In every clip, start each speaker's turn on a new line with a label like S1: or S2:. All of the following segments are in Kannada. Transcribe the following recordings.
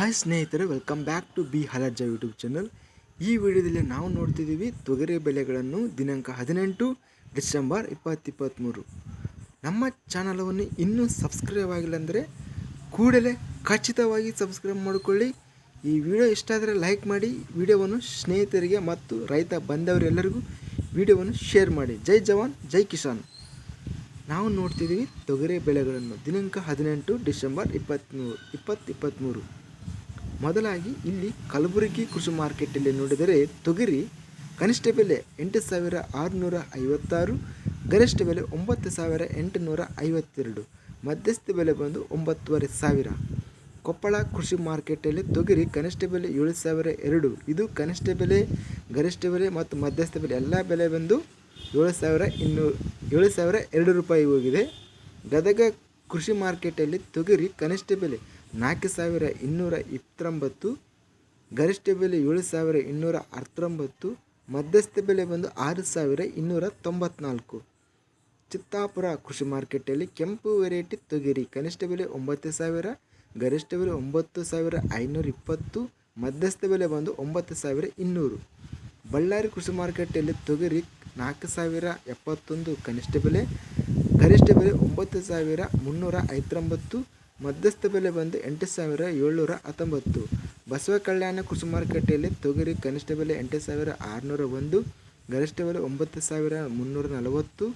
S1: ಹಾಯ್ ಸ್ನೇಹಿತರೆ ವೆಲ್ಕಮ್ ಬ್ಯಾಕ್ ಟು ಬಿ ಹಲರ್ಜ ಯೂಟ್ಯೂಬ್ ಚಾನಲ್ ಈ ವಿಡಿಯೋದಲ್ಲಿ ನಾವು ನೋಡ್ತಿದ್ದೀವಿ ತೊಗರಿ ಬೆಲೆಗಳನ್ನು ದಿನಾಂಕ ಹದಿನೆಂಟು ಡಿಸೆಂಬರ್ ಇಪ್ಪತ್ತಿಪ್ಪತ್ತ್ಮೂರು ನಮ್ಮ ಚಾನಲವನ್ನು ಇನ್ನೂ ಸಬ್ಸ್ಕ್ರೈಬ್ ಆಗಿಲ್ಲ ಅಂದರೆ ಕೂಡಲೇ ಖಚಿತವಾಗಿ ಸಬ್ಸ್ಕ್ರೈಬ್ ಮಾಡಿಕೊಳ್ಳಿ. ಈ ವಿಡಿಯೋ ಇಷ್ಟ ಆದರೆ ಲೈಕ್ ಮಾಡಿ, ವಿಡಿಯೋವನ್ನು ಸ್ನೇಹಿತರಿಗೆ ಮತ್ತು ರೈತ ಬಂದವರೆಲ್ಲರಿಗೂ ವಿಡಿಯೋವನ್ನು ಶೇರ್ ಮಾಡಿ. ಜೈ ಜವಾನ್, ಜೈ ಕಿಸಾನ್. ನಾವು ನೋಡ್ತಿದ್ದೀವಿ ತೊಗರಿ ಬೆಳೆಗಳನ್ನು ದಿನಾಂಕ ಹದಿನೆಂಟು ಡಿಸೆಂಬರ್ ಇಪ್ಪತ್ತ್ಮೂರು ಇಪ್ಪತ್ತು ಇಪ್ಪತ್ತ್ಮೂರು ಮೊದಲಾಗಿ ಇಲ್ಲಿ ಕಲಬುರಗಿ ಕೃಷಿ ಮಾರ್ಕೆಟಲ್ಲಿ ನೋಡಿದರೆ ತೊಗರಿ ಕನಿಷ್ಠ ಬೆಲೆ ಎಂಟು ಸಾವಿರ ಆರುನೂರ ಐವತ್ತಾರು ಗರಿಷ್ಠ ಬೆಲೆ ಒಂಬತ್ತು ಸಾವಿರ ಎಂಟುನೂರ ಐವತ್ತೆರಡು ಮಧ್ಯಸ್ಥ ಬೆಲೆ ಬಂದು ಒಂಬತ್ತುವರೆ ಸಾವಿರ. ಕೊಪ್ಪಳ ಕೃಷಿ ಮಾರ್ಕೆಟಲ್ಲಿ ತೊಗರಿ ಕನಿಷ್ಠ ಬೆಲೆ ಏಳು ಸಾವಿರ ಎರಡು, ಇದು ಕನಿಷ್ಠ ಬೆಲೆ, ಗರಿಷ್ಠ ಬೆಲೆ ಮತ್ತು ಮಧ್ಯಸ್ಥ ಬೆಲೆ ಎಲ್ಲ ಬೆಲೆ ಬಂದು ಏಳು ಸಾವಿರ ಇನ್ನೂರು, ಏಳು ಸಾವಿರ ಎರಡು ರೂಪಾಯಿ ಹೋಗಿದೆ. ಗದಗ ಕೃಷಿ ಮಾರ್ಕೆಟಲ್ಲಿ ತೊಗರಿ ಕನಿಷ್ಠ ಬೆಲೆ ನಾಲ್ಕು ಸಾವಿರ ಇನ್ನೂರ ಇಪ್ಪತ್ತೊಂಬತ್ತು, ಗರಿಷ್ಠ ಬೆಲೆ ಏಳು ಸಾವಿರ ಇನ್ನೂರ ಹತ್ತೊಂಬತ್ತು ಮಧ್ಯಸ್ಥ ಬೆಲೆ ಬಂದು ಆರು ಸಾವಿರ ಇನ್ನೂರ ತೊಂಬತ್ನಾಲ್ಕು. ಚಿತ್ತಾಪುರ ಕೃಷಿ ಮಾರ್ಕೆಟಲ್ಲಿ ಕೆಂಪು ವೆರೈಟಿ ತೊಗರಿ, ಕನಿಷ್ಠ ಬೆಲೆ ಒಂಬತ್ತು ಸಾವಿರ, ಗರಿಷ್ಠ ಬೆಲೆ ಒಂಬತ್ತು ಸಾವಿರ ಐನೂರ ಇಪ್ಪತ್ತು, ಮಧ್ಯಸ್ಥ ಬೆಲೆ ಬಂದು ಒಂಬತ್ತು ಸಾವಿರ ಇನ್ನೂರು. ಬಳ್ಳಾರಿ ಕೃಷಿ ಮಾರ್ಕೆಟಲ್ಲಿ ತೊಗರಿ ನಾಲ್ಕು ಸಾವಿರ ಎಪ್ಪತ್ತೊಂದು, ಕನಿಷ್ಠ ಬೆಲೆ, ಗರಿಷ್ಠ ಬೆಲೆ ಒಂಬತ್ತು ಸಾವಿರ ಮುನ್ನೂರ ಐವತ್ತೊಂಬತ್ತು ಮಧ್ಯಸ್ಥ ಬೆಲೆ ಬಂದು ಎಂಟು ಸಾವಿರ ಏಳ್ನೂರ ಹತ್ತೊಂಬತ್ತು. ಬಸವ ಕಲ್ಯಾಣ ಕೃಷಿ ಮಾರುಕಟ್ಟೆಯಲ್ಲಿ ತೊಗರಿ ಕನಿಷ್ಠ ಬೆಲೆ ಎಂಟು ಸಾವಿರ ಆರುನೂರ ಒಂದು, ಗರಿಷ್ಠ ಬೆಲೆ ಒಂಬತ್ತು ಸಾವಿರ ಮುನ್ನೂರ ನಲವತ್ತು,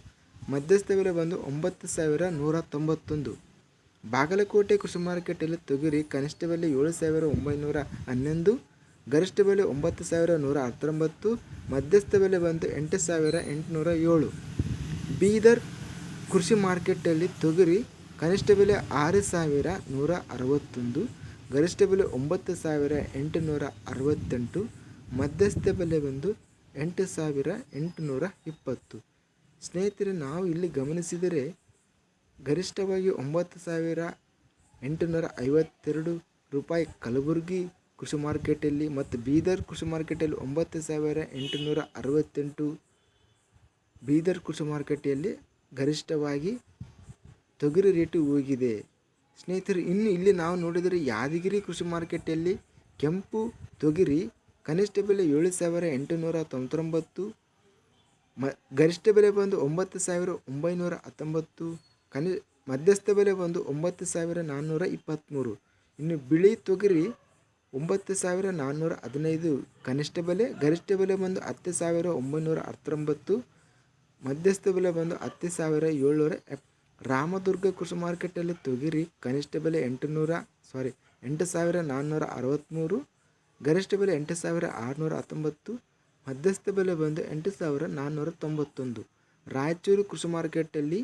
S1: ಮಧ್ಯಸ್ಥ ಬೆಲೆ ಬಂದು ಒಂಬತ್ತು ಸಾವಿರ ನೂರ ತೊಂಬತ್ತೊಂದು. ಬಾಗಲಕೋಟೆ ಕೃಷಿ ಮಾರುಕಟ್ಟೆಯಲ್ಲಿ ತೊಗರಿ ಕನಿಷ್ಠ ಬೆಲೆ ಏಳು ಸಾವಿರ ಒಂಬೈನೂರ ಹನ್ನೊಂದು, ಗರಿಷ್ಠ ಬೆಲೆ ಒಂಬತ್ತು ಸಾವಿರ ನೂರ ಹತ್ತೊಂಬತ್ತು, ಮಧ್ಯಸ್ಥ ಬೆಲೆ ಬಂದು ಎಂಟು ಸಾವಿರ ಎಂಟುನೂರ ಏಳು. ಬೀದರ್ ಕೃಷಿ ಮಾರ್ಕೆಟಲ್ಲಿ ತೊಗರಿ ಕನಿಷ್ಠ ಬೆಲೆ ಆರು ಸಾವಿರ ನೂರ ಅರವತ್ತೊಂದು, ಗರಿಷ್ಠ ಬೆಲೆ ಒಂಬತ್ತು ಸಾವಿರ ಎಂಟುನೂರ ಅರವತ್ತೆಂಟು, ಮಧ್ಯಸ್ಥ ಬೆಲೆ ಬಂದು ಎಂಟು ಸಾವಿರ ಎಂಟುನೂರ ಇಪ್ಪತ್ತು. ಸ್ನೇಹಿತರೆ, ನಾವು ಇಲ್ಲಿ ಗಮನಿಸಿದರೆ ಗರಿಷ್ಠವಾಗಿ ಒಂಬತ್ತು ಸಾವಿರ ಎಂಟುನೂರ ಐವತ್ತೆರಡು ರೂಪಾಯಿ ಕಲಬುರಗಿ ಕೃಷಿ ಮಾರ್ಕೆಟಲ್ಲಿ ಮತ್ತು ಬೀದರ್ ಕೃಷಿ ಮಾರ್ಕೆಟಲ್ಲಿ ಒಂಬತ್ತು ಸಾವಿರ ಎಂಟುನೂರ ಅರವತ್ತೆಂಟು ಬೀದರ್ ಕೃಷಿ ಮಾರುಕಟ್ಟೆಯಲ್ಲಿ ಗರಿಷ್ಠವಾಗಿ ತೊಗರಿ ರೇಟು ಹೋಗಿದೆ. ಸ್ನೇಹಿತರು, ಇನ್ನು ಇಲ್ಲಿ ನಾವು ನೋಡಿದರೆ ಯಾದಗಿರಿ ಕೃಷಿ ಮಾರ್ಕೆಟಲ್ಲಿ ಕೆಂಪು ತೊಗರಿ ಕನಿಷ್ಠ ಬೆಲೆ ಏಳು ಸಾವಿರ ಎಂಟುನೂರ ತೊಂಬತ್ತೊಂಬತ್ತು, ಮ, ಗರಿಷ್ಠ ಬೆಲೆ ಬಂದು ಒಂಬತ್ತು ಸಾವಿರ ಒಂಬೈನೂರ ಹತ್ತೊಂಬತ್ತು, ಕನಿ, ಮಧ್ಯಸ್ಥ ಬೆಲೆ ಬಂದು ಒಂಬತ್ತು ಸಾವಿರ ನಾನ್ನೂರ ಇಪ್ಪತ್ತ್ಮೂರು. ಇನ್ನು ಬಿಳಿ ತೊಗರಿ ಒಂಬತ್ತು ಸಾವಿರ ನಾನ್ನೂರ ಹದಿನೈದು, ಕನಿಷ್ಠ ಬೆಲೆ, ಗರಿಷ್ಠ ಬೆಲೆ ಬಂದು ಹತ್ತು ಸಾವಿರ ಒಂಬೈನೂರ ಹತ್ತೊಂಬತ್ತು, ಮಧ್ಯಸ್ಥ ಬೆಲೆ ಬಂದು ಹತ್ತು ಸಾವಿರ ಏಳ್ನೂರ ಎಪ್ ರಾಮದುರ್ಗ ಕೃಷಿ ಮಾರ್ಕೆಟಲ್ಲಿ ತೊಗರಿ ಕನಿಷ್ಠ ಬೆಲೆ ಎಂಟುನೂರ ಸಾರಿ ಎಂಟು ಸಾವಿರ ನಾನ್ನೂರ ಅರವತ್ತ್ಮೂರು ಗರಿಷ್ಠ ಬೆಲೆ ಎಂಟು ಸಾವಿರ ಆರುನೂರ ಹತ್ತೊಂಬತ್ತು, ಮಧ್ಯಸ್ಥ ಬೆಲೆ ಬಂದು ಎಂಟು ಸಾವಿರ ನಾನ್ನೂರ ತೊಂಬತ್ತೊಂದು. ರಾಯಚೂರು ಕೃಷಿ ಮಾರ್ಕೆಟಲ್ಲಿ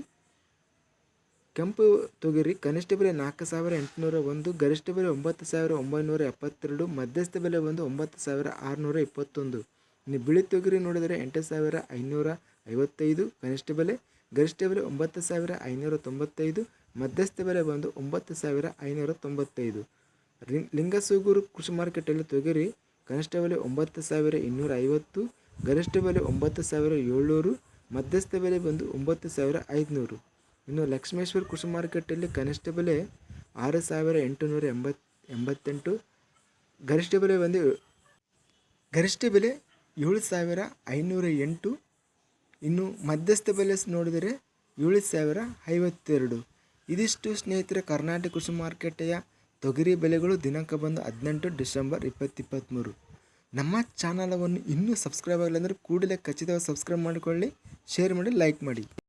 S1: ಕೆಂಪು ತೊಗರಿ ಕನಿಷ್ಠ ಬೆಲೆ ನಾಲ್ಕು ಸಾವಿರ ಎಂಟುನೂರ ಒಂದು, ಗರಿಷ್ಠ ಬೆಲೆ ಒಂಬತ್ತು ಸಾವಿರ ಒಂಬೈನೂರ ಎಪ್ಪತ್ತೆರಡು, ಮಧ್ಯಸ್ಥ ಬೆಲೆ ಬಂದು ಒಂಬತ್ತು ಸಾವಿರ ಆರುನೂರ ಇಪ್ಪತ್ತೊಂದು. ಇನ್ನು ಬಿಳಿ ತೊಗರಿ ನೋಡಿದರೆ ಎಂಟು ಸಾವಿರ ಐನೂರ ಐವತ್ತೈದು, ಕನಿಷ್ಠ ಬೆಲೆ ಗರಿಷ್ಠ ಬೆಲೆ ಒಂಬತ್ತು ಸಾವಿರ ಐನೂರ ತೊಂಬತ್ತೈದು, ಮಧ್ಯಸ್ಥ ಬೆಲೆ ಬಂದು ಒಂಬತ್ತು ಸಾವಿರ ಐನೂರ ತೊಂಬತ್ತೈದು. ಲಿಂಗಸೂಗೂರು ಕೃಷಿ ಮಾರ್ಕೆಟಲ್ಲಿ ತೊಗರಿ ಕನಿಷ್ಠ ಬೆಲೆ ಒಂಬತ್ತು ಸಾವಿರ ಇನ್ನೂರ ಐವತ್ತು ಗರಿಷ್ಠ ಬೆಲೆ ಒಂಬತ್ತು ಸಾವಿರ ಏಳ್ನೂರು, ಮಧ್ಯಸ್ಥ ಬೆಲೆ ಬಂದು ಒಂಬತ್ತು ಸಾವಿರ ಐದುನೂರು. ಇನ್ನು ಲಕ್ಷ್ಮೇಶ್ವರ ಕೃಷಿ ಮಾರುಕಟ್ಟೆಯಲ್ಲಿ ಕನಿಷ್ಠ ಬೆಲೆ ಆರು ಸಾವಿರ ಎಂಟುನೂರ ಎಂಬತ್ ಎಂಬತ್ತೆಂಟು, ಗರಿಷ್ಠ ಬೆಲೆ ಬಂದು ಗರಿಷ್ಠ ಬೆಲೆ ಏಳು ಸಾವಿರ ಐನೂರ ಎಂಟು ಇನ್ನು ಮಧ್ಯಸ್ಥ ಬೆಲೆ ನೋಡಿದರೆ ಏಳು ಸಾವಿರ ಐವತ್ತೆರಡು. ಇದಿಷ್ಟು ಸ್ನೇಹಿತರೆ, ಕರ್ನಾಟಕ ಕೃಷಿ ಮಾರುಕಟ್ಟೆಯ ತೊಗರಿ ಬೆಲೆಗಳು ದಿನಾಂಕ ಬಂದು ಹದಿನೆಂಟು ಡಿಸೆಂಬರ್ ಇಪ್ಪತ್ತಿಪ್ಪತ್ತ್ಮೂರು ನಮ್ಮ ಚಾನಲವನ್ನು ಇನ್ನೂ ಸಬ್ಸ್ಕ್ರೈಬ್ ಆಗಲಿಲ್ಲ ಅಂದರೆ ಕೂಡಲೇ ಖಚಿತವಾಗಿ ಸಬ್ಸ್ಕ್ರೈಬ್ ಮಾಡಿಕೊಳ್ಳಿ, ಶೇರ್ ಮಾಡಿ, ಲೈಕ್ ಮಾಡಿ.